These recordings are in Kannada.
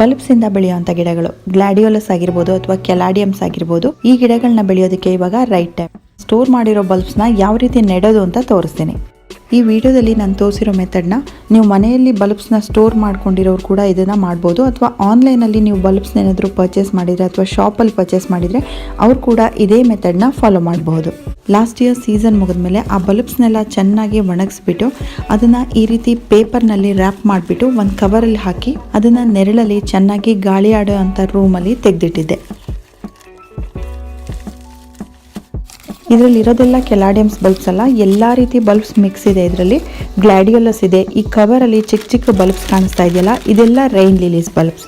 ಬಲ್ಬ್ಸಿಂದ ಬೆಳೆಯುವಂಥ ಗಿಡಗಳು. ಗ್ಲಾಡಿಯೋಲಸ್ ಆಗಿರ್ಬೋದು ಅಥವಾ ಕೆಲಾಡಿಯಮ್ಸ್ ಆಗಿರ್ಬೋದು, ಈ ಗಿಡಗಳನ್ನ ಬೆಳೆಯೋದಕ್ಕೆ ಇವಾಗ ರೈಟ್ ಟೈಮ್ ಸ್ಟೋರ್ ಮಾಡಿರೋ ಬಲ್ಬ್ಸ್ನ ಯಾವ ರೀತಿ ನೆಡೋದು ಅಂತ ತೋರಿಸ್ತೀನಿ. ಈ ವಿಡಿಯೋದಲ್ಲಿ ನಾನು ತೋರಿಸಿರೋ ಮೆಥಡ್ನ ನೀವು ಮನೆಯಲ್ಲಿ ಬಲ್ಬ್ಸ್ನ ಸ್ಟೋರ್ ಮಾಡ್ಕೊಂಡಿರೋರು ಕೂಡ ಇದನ್ನು ಮಾಡ್ಬೋದು ಅಥವಾ ಆನ್ಲೈನಲ್ಲಿ ನೀವು ಬಲ್ಬ್ಸ್ನ ಏನಾದರೂ ಪರ್ಚೇಸ್ ಮಾಡಿದರೆ ಅಥವಾ ಶಾಪಲ್ಲಿ ಪರ್ಚೇಸ್ ಮಾಡಿದರೆ ಅವ್ರು ಕೂಡ ಇದೇ ಮೆಥಡ್ನ ಫಾಲೋ ಮಾಡಬಹುದು ಲಾಸ್ಟ್ ಇಯರ್ ಸೀಸನ್ ಮುಗಿದ್ಮೇಲೆ ಆ ಬಲ್ಬ್ಸ್ನೆಲ್ಲ ಚೆನ್ನಾಗಿ ಒಣಗಿಸ್ಬಿಟ್ಟು ಅದನ್ನು ಈ ರೀತಿ ಪೇಪರ್ನಲ್ಲಿ ರ್ಯಾಪ್ ಮಾಡಿಬಿಟ್ಟು ಒಂದು ಕವರಲ್ಲಿ ಹಾಕಿ ಅದನ್ನು ನೆರಳಲ್ಲಿ ಚೆನ್ನಾಗಿ ಗಾಳಿ ಆಡೋ ಅಂಥ ರೂಮಲ್ಲಿ ತೆಗೆದಿಟ್ಟಿದ್ದೆ. ಇದರಲ್ಲಿ ಇರೋದೆಲ್ಲ ಕೆಲಾಡಿಯಮ್ಸ್ ಬಲ್ಬ್ಸ್ ಅಲ್ಲ, ಎಲ್ಲ ರೀತಿ ಬಲ್ಬ್ಸ್ ಮಿಕ್ಸ್ ಇದೆ ಇದರಲ್ಲಿ. ಗ್ಲಾಡಿಯೋಲಸ್ ಇದೆ, ಈ ಕವರಲ್ಲಿ ಚಿಕ್ಕ ಚಿಕ್ಕ ಬಲ್ಬ್ಸ್ ಕಾಣಿಸ್ತಾ ಇದೆಯಲ್ಲ, ಇದೆಲ್ಲ ರೈನ್ ಲಿಲೀಸ್ ಬಲ್ಬ್ಸ್.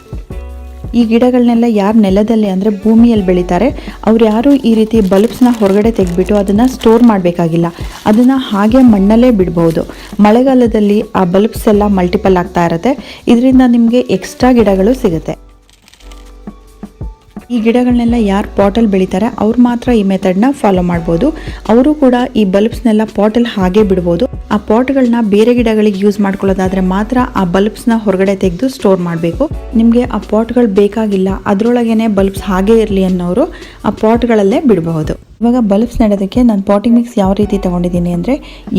ಈ ಗಿಡಗಳನ್ನೆಲ್ಲ ಯಾರು ನೆಲದಲ್ಲಿ ಅಂದರೆ ಭೂಮಿಯಲ್ಲಿ ಬೆಳೀತಾರೆ, ಅವ್ರು ಯಾರು ಈ ರೀತಿ ಬಲ್ಬ್ಸ್ನ ಹೊರಗಡೆ ತೆಗೆದ್ಬಿಟ್ಟು ಅದನ್ನು ಸ್ಟೋರ್ ಮಾಡಬೇಕಾಗಿಲ್ಲ. ಅದನ್ನು ಹಾಗೆ ಮಣ್ಣಲ್ಲೇ ಬಿಡ್ಬೋದು. ಮಳೆಗಾಲದಲ್ಲಿ ಆ ಬಲ್ಬ್ಸ್ ಎಲ್ಲ ಮಲ್ಟಿಪಲ್ ಆಗ್ತಾ ಇರುತ್ತೆ. ಇದರಿಂದ ನಿಮಗೆ ಎಕ್ಸ್ಟ್ರಾ ಗಿಡಗಳು ಸಿಗುತ್ತೆ. ಈ ಗಿಡಗಳನ್ನೆಲ್ಲ ಯಾರು ಪಾಟಲ್ಲಿ ಬೆಳಿತಾರೆ, ಅವ್ರು ಮಾತ್ರ ಈ ಮೆಥಡ್ನ ಫಾಲೋ ಮಾಡ್ಬೋದು. ಅವರು ಕೂಡ ಈ ಬಲ್ಬ್ಸ್ನೆಲ್ಲ ಪಾಟಲ್ಲಿ ಹಾಗೆ ಬಿಡ್ಬೋದು. ಆ ಪಾಟ್ಗಳನ್ನ ಬೇರೆ ಗಿಡಗಳಿಗೆ ಯೂಸ್ ಮಾಡ್ಕೊಳ್ಳೋದಾದ್ರೆ ಮಾತ್ರ ಆ ಬಲ್ಬ್ಸ್ನ ಹೊರಗಡೆ ತೆಗೆದು ಸ್ಟೋರ್ ಮಾಡಬೇಕು. ನಿಮಗೆ ಆ ಪಾಟ್ಗಳು ಬೇಕಾಗಿಲ್ಲ, ಅದರೊಳಗೇನೆ ಬಲ್ಬ್ಸ್ ಹಾಗೆ ಇರಲಿ ಅನ್ನೋರು ಆ ಪಾಟ್ಗಳಲ್ಲೇ ಬಿಡಬಹುದು. ಇವಾಗ ಬಲ್ಬ್ಸ್ ನೆಡೋದಕ್ಕೆ ನಾನು ಪಾಟಿಂಗ್ ಮಿಕ್ಸ್ ಯಾವ ರೀತಿ ತೊಗೊಂಡಿದ್ದೀನಿ ಅಂದರೆ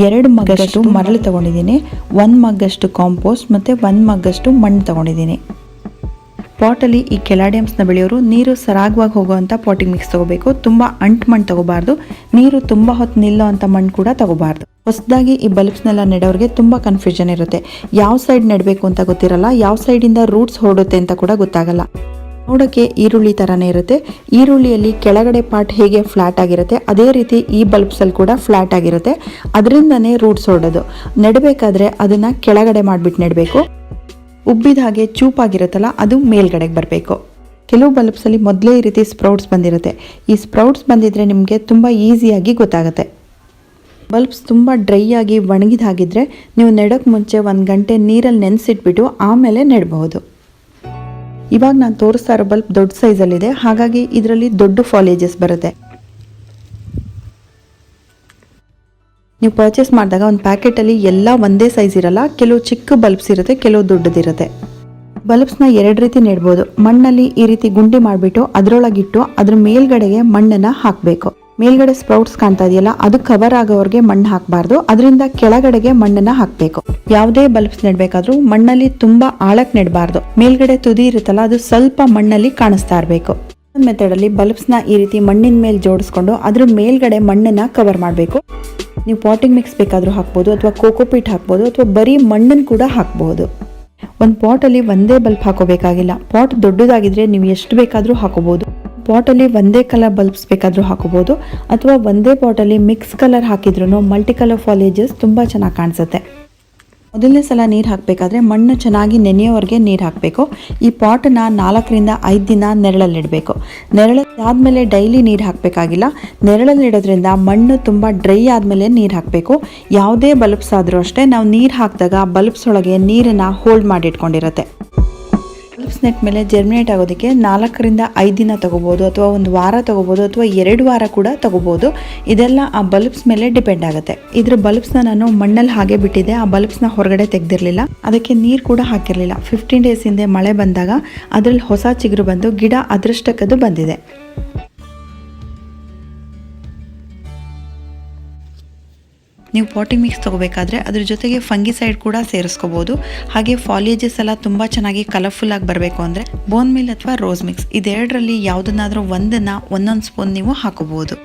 ಎರಡು ಮಗ್ಗಷ್ಟು ಮರಳು ತಗೊಂಡಿದ್ದೀನಿ, ಒಂದು ಮಗ್ಗಷ್ಟು ಕಾಂಪೋಸ್ಟ್ ಮತ್ತು ಒಂದು ಮಗ್ಗಷ್ಟು ಮಣ್ಣು ತಗೊಂಡಿದ್ದೀನಿ. ಪಾಟಲ್ಲಿ ಈ ಕೆಲಾಡಿಯಮ್ಸ್ನ ಬೆಳೆಯೋರು ನೀರು ಸರಾಗವಾಗಿ ಹೋಗುವಂಥ ಪಾಟಿಂಗ್ ಮಿಕ್ಸ್ ತಗೋಬೇಕು. ತುಂಬ ಅಂಟು ಮಣ್ಣು ತಗೋಬಾರ್ದು. ನೀರು ತುಂಬ ಹೊತ್ತು ನಿಲ್ಲೋ ಅಂಥ ಮಣ್ಣು ಕೂಡ ತಗೋಬಾರ್ದು. ಹೊಸದಾಗಿ ಈ ಬಲ್ಬ್ಸ್ನೆಲ್ಲ ನೆಡೋರಿಗೆ ತುಂಬ ಕನ್ಫ್ಯೂಷನ್ ಇರುತ್ತೆ. ಯಾವ ಸೈಡ್ ನೆಡಬೇಕು ಅಂತ ಗೊತ್ತಿರಲ್ಲ, ಯಾವ ಸೈಡಿಂದ ರೂಟ್ಸ್ ಹೊರಡುತ್ತೆ ಅಂತ ಕೂಡ ಗೊತ್ತಾಗಲ್ಲ. ನೋಡೋಕ್ಕೆ ಈರುಳ್ಳಿ ಥರನೇ ಇರುತ್ತೆ. ಈರುಳ್ಳಿಯಲ್ಲಿ ಕೆಳಗಡೆ ಪಾರ್ಟ್ ಹೇಗೆ ಫ್ಲಾಟ್ ಆಗಿರುತ್ತೆ, ಅದೇ ರೀತಿ ಈ ಬಲ್ಬ್ಸಲ್ಲಿ ಕೂಡ ಫ್ಲಾಟ್ ಆಗಿರುತ್ತೆ. ಅದರಿಂದನೇ ರೂಟ್ಸ್ ಹೊರಡೋದು. ನೆಡಬೇಕಾದ್ರೆ ಅದನ್ನು ಕೆಳಗಡೆ ಮಾಡಿಬಿಟ್ಟು ನೆಡಬೇಕು. ಉಬ್ಬಿದ ಹಾಗೆ ಚೂಪಾಗಿರುತ್ತಲ್ಲ, ಅದು ಮೇಲ್ಗಡೆಗೆ ಬರಬೇಕು. ಕೆಲವು ಬಲ್ಬ್ಸಲ್ಲಿ ಮೊದಲೇ ಈ ರೀತಿ ಸ್ಪ್ರೌಟ್ಸ್ ಬಂದಿರುತ್ತೆ. ಈ ಸ್ಪ್ರೌಟ್ಸ್ ಬಂದಿದ್ರೆ ನಿಮಗೆ ತುಂಬ ಈಸಿಯಾಗಿ ಗೊತ್ತಾಗುತ್ತೆ. ಬಲ್ಬ್ಸ್ ತುಂಬ ಡ್ರೈ ಆಗಿ ಒಣಗಿದ ಹಾಗಿದ್ರೆ ನೀವು ನೆಡೋಕ್ಕೆ ಮುಂಚೆ ಒಂದು ಗಂಟೆ ನೀರಲ್ಲಿ ನೆನೆಸಿಟ್ಬಿಟ್ಟು ಆಮೇಲೆ ನೆಡಬಹುದು. ಇವಾಗ ನಾನು ತೋರಿಸ್ತಾ ಇರೋ ಬಲ್ಬ್ ದೊಡ್ಡ ಸೈಜಲ್ಲಿದೆ. ಹಾಗಾಗಿ ಇದರಲ್ಲಿ ದೊಡ್ಡ ಫಾಲೇಜಸ್ ಬರುತ್ತೆ. ನೀವು ಪರ್ಚೇಸ್ ಮಾಡಿದಾಗ ಒಂದು ಪ್ಯಾಕೆಟಲ್ಲಿ ಎಲ್ಲ ಒಂದೇ ಸೈಜ್ ಇರಲ್ಲ, ಕೆಲವು ಚಿಕ್ಕ ಬಲ್ಬ್ಸ್ ಇರುತ್ತೆ, ಕೆಲವು ದೊಡ್ಡದಿರುತ್ತೆ. ಬಲ್ಬ್ಸ್ನ ಎರಡು ರೀತಿ ನೆಡ್ಬೋದು. ಮಣ್ಣಲ್ಲಿ ಈ ರೀತಿ ಗುಂಡಿ ಮಾಡಿಬಿಟ್ಟು ಅದರೊಳಗಿಟ್ಟು ಅದ್ರ ಮೇಲ್ಗಡೆಗೆ ಮಣ್ಣನ್ನು ಹಾಕಬೇಕು. ಮೇಲ್ಗಡೆ ಸ್ಪ್ರೌಟ್ಸ್ ಕಾಣ್ತಾ ಇದೆಯಲ್ಲ, ಅದು ಕವರ್ ಆಗೋವರೆಗೆ ಮಣ್ಣು ಹಾಕಬಾರ್ದು. ಅದರಿಂದ ಕೆಳಗಡೆಗೆ ಮಣ್ಣನ್ನ ಹಾಕಬೇಕು. ಯಾವುದೇ ಬಲ್ಬ್ಸ್ ನೆಡಬೇಕಾದ್ರೂ ಮಣ್ಣಲ್ಲಿ ತುಂಬಾ ಆಳಕ್ಕೆ ನೆಡಬಾರ್ದು. ಮೇಲ್ಗಡೆ ತುದಿ ಇರುತ್ತಲ್ಲ, ಅದು ಸ್ವಲ್ಪ ಮಣ್ಣಲ್ಲಿ ಕಾಣಿಸ್ತಾ ಇರಬೇಕು. ಮೆಥಡ್ ಅಲ್ಲಿ ಬಲ್ಬ್ಸ್ನ ಈ ರೀತಿ ಮಣ್ಣಿನ ಮೇಲೆ ಜೋಡಿಸ್ಕೊಂಡು ಅದ್ರ ಮೇಲ್ಗಡೆ ಮಣ್ಣನ್ನ ಕವರ್ ಮಾಡಬೇಕು. ನೀವು ಪಾಟಿಂಗ್ ಮಿಕ್ಸ್ ಬೇಕಾದರೂ ಹಾಕ್ಬೋದು, ಅಥವಾ ಕೋಕೋಪೀಟ್ ಹಾಕ್ಬೋದು, ಅಥವಾ ಬರೀ ಮಣ್ಣನ್ನು ಕೂಡ ಹಾಕ್ಬೋದು. ಒಂದು ಪಾಟಲ್ಲಿ ಒಂದೇ ಬಲ್ಬ್ ಹಾಕೋಬೇಕಾಗಿಲ್ಲ. ಪಾಟ್ ದೊಡ್ಡದಾಗಿದ್ರೆ ನೀವು ಎಷ್ಟು ಬೇಕಾದರೂ ಹಾಕೋಬೋದು. ಪಾಟಲ್ಲಿ ಒಂದೇ ಕಲರ್ ಬಲ್ಬ್ಸ್ ಬೇಕಾದರೂ ಹಾಕೋಬೋದು, ಅಥವಾ ಒಂದೇ ಪಾಟಲ್ಲಿ ಮಿಕ್ಸ್ ಕಲರ್ ಹಾಕಿದ್ರೂ ಮಲ್ಟಿ ಕಲರ್ ಫಾಲೇಜಸ್ ತುಂಬ ಚೆನ್ನಾಗಿ ಕಾಣಿಸುತ್ತೆ. ಮೊದಲನೇ ಸಲ ನೀರು ಹಾಕಬೇಕಾದ್ರೆ ಮಣ್ಣು ಚೆನ್ನಾಗಿ ನೆನೆಯೋವರೆಗೆ ನೀರು ಹಾಕಬೇಕು. ಈ ಪಾಟನ್ನ ನಾಲ್ಕರಿಂದ ಐದು ದಿನ ನೆರಳಲ್ಲಿಡಬೇಕು. ನೆರಳಾದಮೇಲೆ ಡೈಲಿ ನೀರು ಹಾಕಬೇಕಾಗಿಲ್ಲ. ನೆರಳಲ್ಲಿಡೋದ್ರಿಂದ ಮಣ್ಣು ತುಂಬ ಡ್ರೈ ಆದಮೇಲೆ ನೀರು ಹಾಕಬೇಕು. ಯಾವುದೇ ಬಲ್ಬ್ಸ್ ಆದರೂ ಅಷ್ಟೇ ನಾವು ನೀರು ಹಾಕಿದಾಗ ಬಲ್ಬ್ಸ್ ಒಳಗೆ ನೀರನ್ನು ಹೋಲ್ಡ್ ಮಾಡಿಟ್ಕೊಂಡಿರುತ್ತೆ. ಬಲ್ಬ್ಸ್ ನೆಟ್ ಮೇಲೆ ಜರ್ಮಿನೇಟ್ ಆಗೋದಕ್ಕೆ ನಾಲ್ಕರಿಂದ ಐದು ದಿನ ತಗೋಬೋದು ಅಥವಾ ಒಂದು ವಾರ ತಗೋಬೋದು ಅಥವಾ ಎರಡು ವಾರ ಕೂಡ ತಗೋಬೋದು. ಇದೆಲ್ಲ ಆ ಬಲ್ಬ್ಸ್ ಮೇಲೆ ಡಿಪೆಂಡ್ ಆಗುತ್ತೆ. ಇದ್ರ ಬಲ್ಬ್ಸ್ನ ನಾನು ಮಣ್ಣಲ್ಲಿ ಹಾಗೆ ಬಿಟ್ಟಿದ್ದೆ. ಆ ಬಲ್ಬ್ಸ್ನ ಹೊರಗಡೆ ತೆಗ್ದಿರಲಿಲ್ಲ. ಅದಕ್ಕೆ ನೀರು ಕೂಡ ಹಾಕಿರಲಿಲ್ಲ. ಫಿಫ್ಟೀನ್ ಡೇಸ್ ಹಿಂದೆ ಮಳೆ ಬಂದಾಗ ಅದರಲ್ಲಿ ಹೊಸ ಚಿಗುರು ಬಂದು ಗಿಡ ಅದೃಷ್ಟಕ್ಕದು ಬಂದಿದೆ. ನೀವು ಪಾಟಿಂಗ್ ಮಿಕ್ಸ್ ತೊಗೋಬೇಕಾದ್ರೆ ಅದ್ರ ಜೊತೆಗೆ ಫಂಗಿಸೈಡ್ ಕೂಡ ಸೇರಿಸ್ಕೋಬೋದು. ಹಾಗೆ ಫಾಲಿಯೇಜಸ್ ಎಲ್ಲ ತುಂಬ ಚೆನ್ನಾಗಿ ಕಲರ್ಫುಲ್ ಆಗಿ ಬರಬೇಕು ಅಂದರೆ ಬೋನ್ ಮಿಲ್ ಅಥವಾ ರೋಸ್ ಮಿಕ್ಸ್ ಇದೆರಡರಲ್ಲಿ ಯಾವುದನ್ನಾದರೂ ಒಂದನ್ನು, ಒಂದೊಂದು ಸ್ಪೂನ್ ನೀವು ಹಾಕೋಬಹುದು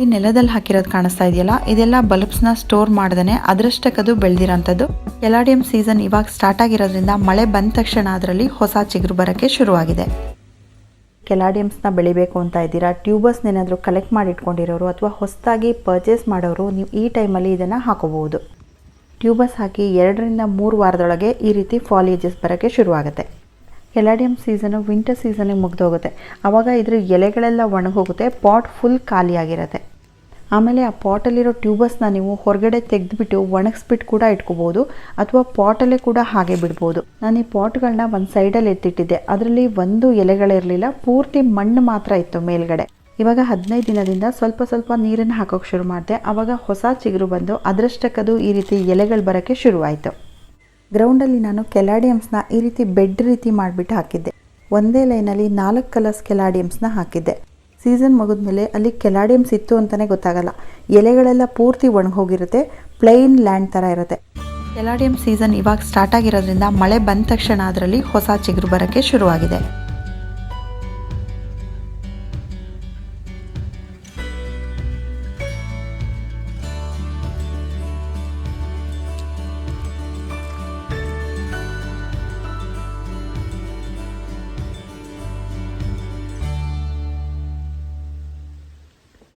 ಈ ನೆಲದಲ್ಲಿ ಹಾಕಿರೋದು ಕಾಣಿಸ್ತಾ ಇದೆಯಲ್ಲ? ಇದೆಲ್ಲ ಬಲ್ಬ್ಸ್ನ ಸ್ಟೋರ್ ಮಾಡ್ದೇ ಅದರಷ್ಟಕ್ಕದು ಬೆಳೆದಿರೋಂಥದ್ದು. ಎಲಾಡಿಯಂ ಸೀಸನ್ ಇವಾಗ ಸ್ಟಾರ್ಟ್ ಆಗಿರೋದ್ರಿಂದ ಮಳೆ ಬಂದ ತಕ್ಷಣ ಅದರಲ್ಲಿ ಹೊಸ ಚಿಗುರು ಬರೋಕ್ಕೆ ಶುರುವಾಗಿದೆ. ಕೆಲಾಡಿಯಮ್ಸ್ನ ಬೆಳಿಬೇಕು ಅಂತ ಇದ್ದೀರಾ? ಟ್ಯೂಬರ್ಸ್ನ ಏನಾದರೂ ಕಲೆಕ್ಟ್ ಮಾಡಿ ಇಟ್ಕೊಂಡಿರೋರು ಅಥವಾ ಹೊಸದಾಗಿ ಪರ್ಚೇಸ್ ಮಾಡೋರು ನೀವು ಈ ಟೈಮಲ್ಲಿ ಇದನ್ನು ಹಾಕೋಬಹುದು. ಟ್ಯೂಬಸ್ ಹಾಕಿ ಎರಡರಿಂದ ಮೂರು ವಾರದೊಳಗೆ ಈ ರೀತಿ ಫಾಲೇಜಸ್ ಬರೋಕ್ಕೆ ಶುರುವಾಗುತ್ತೆ. ಕೆಲಾಡಿಯಮ್ ಸೀಸನು ವಿಂಟರ್ ಸೀಸನಿಗೆ ಮುಗ್ದೋಗುತ್ತೆ. ಆವಾಗ ಇದ್ರ ಎಲೆಗಳೆಲ್ಲ ಒಣಗೋಗುತ್ತೆ ಪಾಟ್ ಫುಲ್ ಖಾಲಿಯಾಗಿರುತ್ತೆ. ಆಮೇಲೆ ಆ ಪಾಟಲ್ಲಿರೋ ಟ್ಯೂಬರ್ಸ್ನ ನೀವು ಹೊರಗಡೆ ತೆಗೆದುಬಿಟ್ಟು ಒಣಗಿಸ್ಬಿಟ್ಟು ಕೂಡ ಇಟ್ಕೋಬೋದು, ಅಥವಾ ಪಾಟಲ್ಲೇ ಕೂಡ ಹಾಗೆ ಬಿಡ್ಬೋದು. ನಾನು ಈ ಪಾಟ್ಗಳನ್ನ ಒಂದು ಸೈಡಲ್ಲಿ ಎತ್ತಿಟ್ಟಿದ್ದೆ. ಅದರಲ್ಲಿ ಒಂದು ಎಲೆಗಳಿರಲಿಲ್ಲ, ಪೂರ್ತಿ ಮಣ್ಣು ಮಾತ್ರ ಇತ್ತು ಮೇಲ್ಗಡೆ. ಇವಾಗ ಹದಿನೈದು ದಿನದಿಂದ ಸ್ವಲ್ಪ ಸ್ವಲ್ಪ ನೀರನ್ನು ಹಾಕೋಕೆ ಶುರು ಮಾಡಿದೆ. ಆವಾಗ ಹೊಸ ಚಿಗುರು ಬಂದು ಅದರಷ್ಟಕ್ಕದು ಈ ರೀತಿ ಎಲೆಗಳು ಬರೋಕ್ಕೆ ಶುರುವಾಯಿತು. ಗ್ರೌಂಡಲ್ಲಿ ನಾನು ಕೆಲಾಡಿಯಮ್ಸ್ನ ಈ ರೀತಿ ಬೆಡ್ ರೀತಿ ಮಾಡಿಬಿಟ್ಟು ಹಾಕಿದ್ದೆ. ಒಂದೇ ಲೈನಲ್ಲಿ ನಾಲ್ಕು ಕಲರ್ಸ್ ಕೆಲಾಡಿಯಮ್ಸ್ನ ಹಾಕಿದ್ದೆ. ಸೀಸನ್ ಮುಗಿದ್ಮೇಲೆ ಅಲ್ಲಿ ಕೆಲಾಡಿಯಮ್ಸ್ ಇತ್ತು ಅಂತಲೇ ಗೊತ್ತಾಗಲ್ಲ. ಎಲೆಗಳೆಲ್ಲ ಪೂರ್ತಿ ಒಣಗೋಗಿರುತ್ತೆ ಪ್ಲೈನ್ ಲ್ಯಾಂಡ್ ಥರ ಇರುತ್ತೆ. ಕೆಲಾಡಿಯಂ ಸೀಸನ್ ಇವಾಗ ಸ್ಟಾರ್ಟ್ ಆಗಿರೋದ್ರಿಂದ ಮಳೆ ಬಂದ ತಕ್ಷಣ ಅದರಲ್ಲಿ ಹೊಸ ಚಿಗುರು ಬರೋಕ್ಕೆ ಶುರುವಾಗಿದೆ.